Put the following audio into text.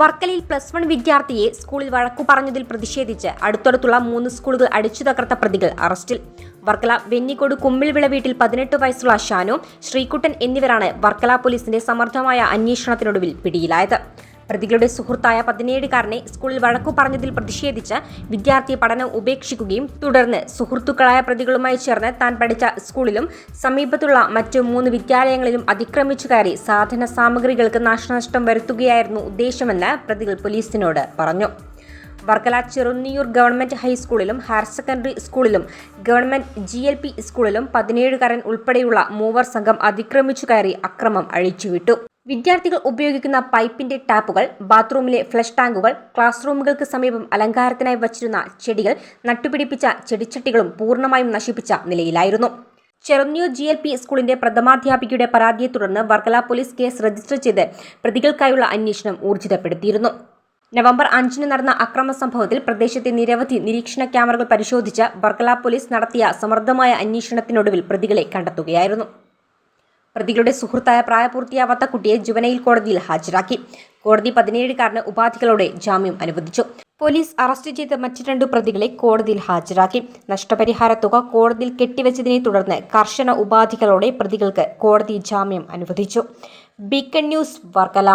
വർക്കലയിൽ plus one വിദ്യാർത്ഥിയെ സ്കൂളിൽ വഴക്കു പറഞ്ഞതിൽ പ്രതിഷേധിച്ച് അടുത്തടുത്തുള്ള മൂന്ന് സ്കൂളുകൾ അടിച്ചു തകർത്ത പ്രതികൾ അറസ്റ്റിൽ. വർക്കല വെന്നിക്കോട് കുമ്മിൾവിള വീട്ടിൽ പതിനെട്ട് വയസ്സുള്ള ഷാനു ശ്രീകുട്ടൻ എന്നിവരാണ് വർക്കല പോലീസിന്റെ സമർത്ഥമായ അന്വേഷണത്തിനൊടുവിൽ പിടിയിലായത്. പ്രതികളുടെ സുഹൃത്തായ പതിനേഴുകാരനെ സ്കൂളിൽ വഴക്കു പറഞ്ഞതിൽ പ്രതിഷേധിച്ച് വിദ്യാർത്ഥി പഠനം ഉപേക്ഷിക്കുകയും തുടർന്ന് സുഹൃത്തുക്കളായ പ്രതികളുമായി ചേർന്ന് താൻ പഠിച്ച സ്കൂളിലും സമീപത്തുള്ള മറ്റു മൂന്ന് വിദ്യാലയങ്ങളിലും അതിക്രമിച്ചു കയറി സാധന സാമഗ്രികൾക്ക് നാശനഷ്ടം വരുത്തുകയായിരുന്നു ഉദ്ദേശമെന്ന് പ്രതികൾ പോലീസിനോട് പറഞ്ഞു. വർക്കല ചെറുന്നിയൂർ ഗവൺമെന്റ് ഹൈസ്കൂളിലും ഹയർ സെക്കൻഡറി സ്കൂളിലും ഗവൺമെന്റ് ജി എൽ പി സ്കൂളിലും പതിനേഴുകാരൻ ഉൾപ്പെടെയുള്ള മൂവർ സംഘം അതിക്രമിച്ചു കയറി അക്രമം അഴിച്ചുവിട്ടു. വിദ്യാർത്ഥികൾ ഉപയോഗിക്കുന്ന പൈപ്പിന്റെ ടാപ്പുകൾ ബാത്റൂമിലെ ഫ്ലഷ് ടാങ്കുകൾ ക്ലാസ് റൂമുകൾക്ക് സമീപം അലങ്കാരത്തിനായി വച്ചിരുന്ന ചെടികൾ നട്ടുപിടിപ്പിച്ച ചെടിച്ചട്ടികളും പൂർണമായും നശിപ്പിച്ച നിലയിലായിരുന്നു. ചെറുന്നൂർ ജി എൽ പി സ്കൂളിന്റെ പ്രഥമാധ്യാപികയുടെ പരാതിയെ തുടർന്ന് വർക്കല പോലീസ് കേസ് രജിസ്റ്റർ ചെയ്ത് പ്രതികൾക്കായുള്ള അന്വേഷണം ഊർജിതപ്പെടുത്തിയിരുന്നു. നവംബർ അഞ്ചിന് നടന്ന അക്രമ സംഭവത്തിൽ പ്രദേശത്തെ നിരവധി നിരീക്ഷണ ക്യാമറകൾ പരിശോധിച്ച് വർക്കല പോലീസ് നടത്തിയ സമർത്ഥമായ അന്വേഷണത്തിനൊടുവിൽ പ്രതികളെ കണ്ടെത്തുകയായിരുന്നു. പ്രതികളുടെ സുഹൃത്തായ പ്രായപൂർത്തിയാവാത്ത കുട്ടിയെ ജുവനയിൽ കോടതിയിൽ ഹാജരാക്കി. കോടതി പതിനേഴുകാരന് ഉപാധികളോടെ ജാമ്യം അനുവദിച്ചു. പോലീസ് അറസ്റ്റ് ചെയ്ത മറ്റ് രണ്ടു പ്രതികളെ കോടതിയിൽ ഹാജരാക്കി. നഷ്ടപരിഹാര തുക കോടതിയിൽ കെട്ടിവെച്ചതിനെ തുടർന്ന് കർശന ഉപാധികളോടെ പ്രതികൾക്ക് കോടതി ജാമ്യം അനുവദിച്ചു. Beacon news Varkala.